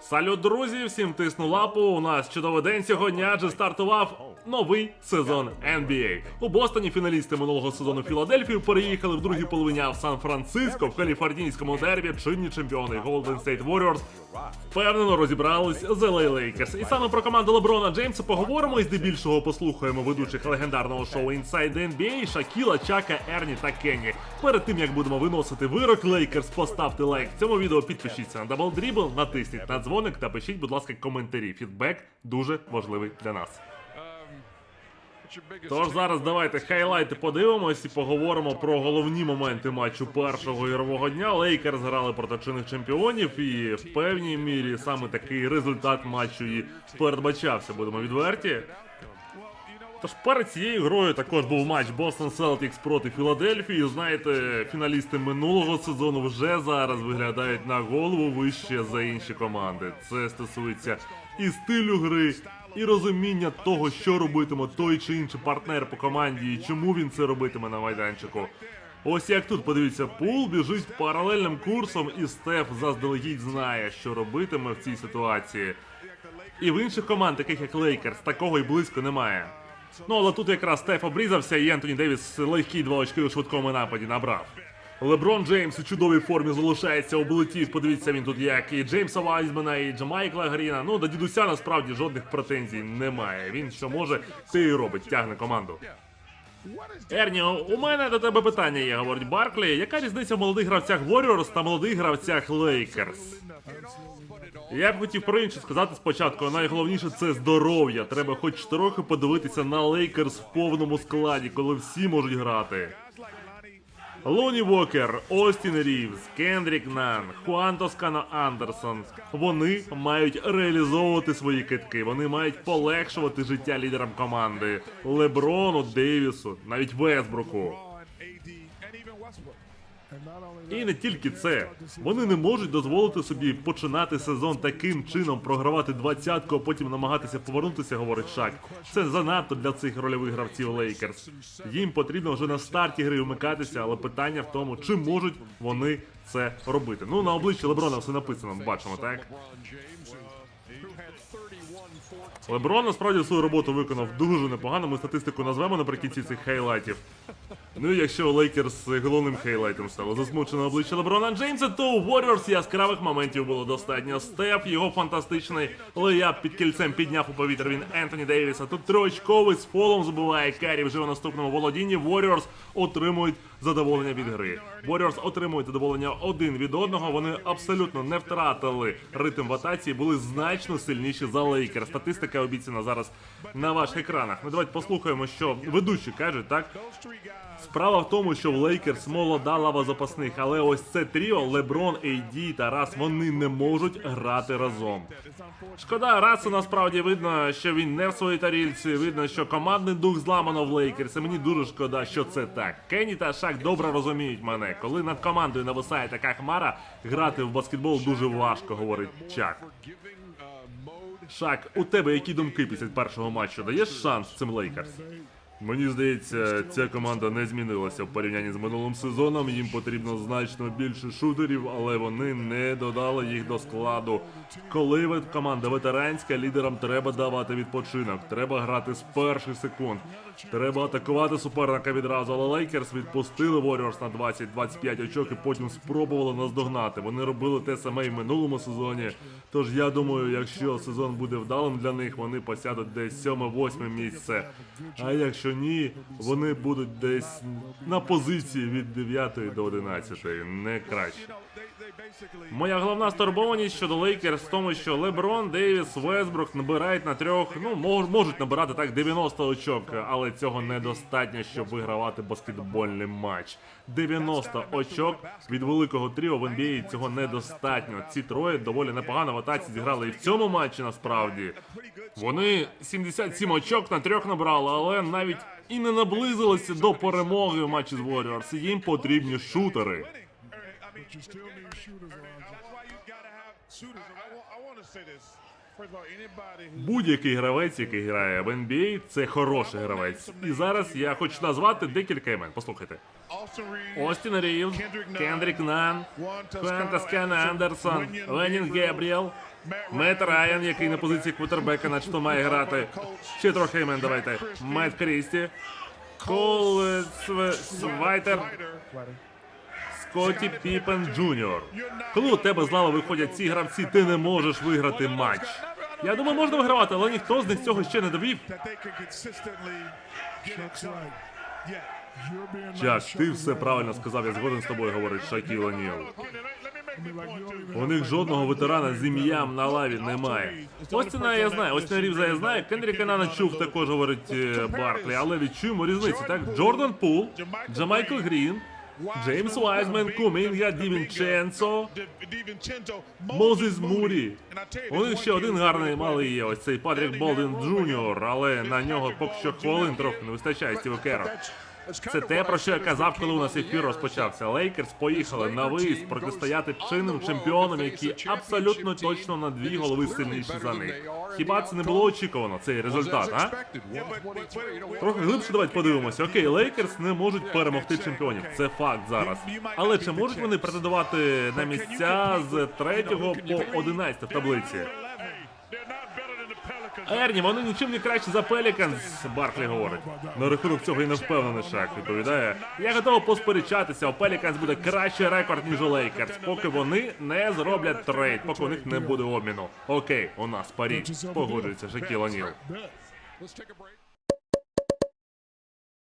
Салют, друзі! Всім тисну лапу. У нас чудовий день сьогодні, адже стартував новий сезон NBA. У Бостоні фіналісти минулого сезону Філадельфію переїхали в другій половині в Сан-Франциско в каліфорнійському дербі чинні чемпіони Golden State Warriors впевнено розібрались з LA Lakers. І саме про команду Леброна Джеймса поговоримо і здебільшого послухаємо ведучих легендарного шоу Inside NBA Шакіла, Чака, Ерні та Кенні. Перед тим як будемо виносити вирок Лейкерс, поставте лайк цьому відео, підпишіться на Double Dribble, натисніть на дзвоник та пишіть, будь ласка, коментарі. Фідбек дуже важливий для нас. Тож зараз давайте хайлайти подивимось і поговоримо про головні моменти матчу першого ігрового дня. Лейкерс грали проти чинних чемпіонів, і в певній мірі саме такий результат матчу і передбачався. Будемо відверті. Тож перед цією грою також був матч Boston Celtics проти Філадельфії. Знаєте, фіналісти минулого сезону вже зараз виглядають на голову вище за інші команди. Це стосується і стилю гри, і розуміння того, що робитиме той чи інший партнер по команді, і чому він це робитиме на майданчику. Ось як тут подивіться, пул біжить паралельним курсом, і Стеф заздалегідь знає, що робитиме в цій ситуації. І в інших команд, таких як Лейкерс, такого і близько немає. Ну але тут якраз Стеф обрізався, і Ентоні Девіс легкі два очки у швидкому нападі набрав. Леброн Джеймс у чудовій формі залишається облетів. Подивіться він тут як і Джеймса Вайзмена, і Джамайкла Гріна. Ну до дідуся насправді жодних претензій немає. Він що може, це і робить, тягне команду. Ерні, у мене до тебе питання є, говорить Барклі. Яка різниця в молодих гравцях Warriors та молодих гравцях Lakers? Я б хотів про інше сказати спочатку. Найголовніше це здоров'я. Треба хоч трохи подивитися на Лейкерс в повному складі, коли всі можуть грати. Лоні Вокер, Остін Рівз, Кендрік Нан, Хуан Тоскано Андерсон. Вони мають реалізовувати свої китки. Вони мають полегшувати життя лідерам команди. Леброну, Дейвісу, навіть Весбруку. І не тільки це. Вони не можуть дозволити собі починати сезон таким чином, програвати двадцятку, а потім намагатися повернутися, говорить Шак. Це занадто для цих рольових гравців Лейкерс. Їм потрібно вже на старті гри вмикатися, але питання в тому, чи можуть вони це робити. Ну на обличчі Леброна все написано, Ми бачимо, так? Леброн насправді свою роботу виконав дуже непогано. Ми статистику назвемо наприкінці цих хайлайтів. Ну і якщо Лейкерс головним хейлайтом стало засмучене обличчя Леброна Джеймса, то у Warriors яскравих моментів було достатньо. Стеф, його фантастичний леяп під кільцем підняв у повітря він Ентоні Дейвіса. Тут триочковий з фолом забиває Керрі вже у наступному володінні. Warriors отримують задоволення від гри. Warriors отримують задоволення один від одного. Вони абсолютно не втратили ритм в атаці, були значно сильніші за Лейкер. Статистика обіцяна зараз на ваших екранах. Ну давайте послухаємо, що ведучі кажуть, так? Справа в тому, що в Лейкерс молода лава запасних, але ось це тріо Леброн, Ейді та Рас вони не можуть грати разом. Шкода, Расу насправді видно, що він не в своїй тарільці. Видно, що командний дух зламано в Лейкерс. І мені дуже шкода, що це так. Кенні та Шак добре розуміють мене. Коли над командою нависає така хмара, грати в баскетбол дуже важко, говорить Чак. Шак, у тебе які думки після першого матчу? Даєш шанс цим Лейкерс? Мені здається, ця команда не змінилася в порівнянні з минулим сезоном. Їм потрібно значно більше шутерів, але вони не додали їх до складу. Коли команда ветеранська, лідерам треба давати відпочинок. Треба грати з перших секунд. Треба атакувати суперника відразу. Але Лейкерс відпустили Warriors на 20-25 очок і потім спробували наздогнати. Вони робили те саме і в минулому сезоні. Тож я думаю, якщо сезон буде вдалим для них, вони посядуть десь 7-8 місце. А якщо ні, вони будуть десь на позиції від 9 до 11, не краще. Моя головна стурбованість щодо Лейкерс в тому, що Леброн, Дейвіс, Весбрук набирають на трьох, ну мож- можуть набирати так 90 очок, але цього недостатньо, щоб вигравати баскетбольний матч. 90 очок від великого тріо в NBA цього недостатньо. Ці троє доволі непогано в атаці зіграли і в цьому матчі насправді. Вони 77 очок на трьох набрали, але навіть і не наблизилися до перемоги в матчі з Warriors. Їм потрібні шутери. But you still need shooters around. That's why you gotta have shooters. I want, I want to say this. Будь-який гравець, який грає в NBA, це хороший гравець. І зараз я хочу назвати декілька імен. Послухайте. Остін Рівз, Кендрік Нан, Квентас Кен Андерсон, Ленін Гебріел, Мет Райан, який на позиції квотербека начебто має грати. Ще трохи імен давайте. Мет Крісті, Кол Свайтер, Скотті Піпен Джуніор. Коли у тебе з лави виходять ці гравці, ти не можеш виграти матч. Я думаю, можна вигравати, але ніхто з них цього ще не довів. Чак, ти все правильно сказав, я згоден з тобою говорить Шакіл О'Ніл. У них жодного ветерана з ім'ям на лаві немає. Остіна я знаю, Остіна Рівза я знаю, Кендріка Нана чув також говорить е, Барклі, але відчуємо різницю, так? Джордан Пул, Джамайкл Грін, Джеймс Уайзмен, Кумінга, Дівінченцо, Мозес Мурі. У них ще один гарний малий є, ось цей Патрік Болден Джуніор, але на нього поки що хвилин трохи не вистачає Стіву Керо. Це те, про що я казав, коли у нас ефір розпочався. Лейкерс поїхали на виїзд протистояти чинним чемпіонам, які абсолютно точно на дві голови сильніші за них. Хіба це не було очікувано, цей результат, а? Трохи глибше давайте подивимося. Окей, Лейкерс не можуть перемогти чемпіонів. Це факт зараз. Але чи можуть вони претендувати на місця з 3 по 11 в таблиці? Ерні, вони нічим не краще за Пеліканс, Барклі говорить. На рахунок цього і не впевнений Шак відповідає. Я готовий посперечатися, у Пеліканс буде кращий рекорд, ніж у Лейкерс, поки вони не зроблять трейд, поки у них не буде обміну. Окей, у нас парі. Погоджується Шакіл О'Ніл.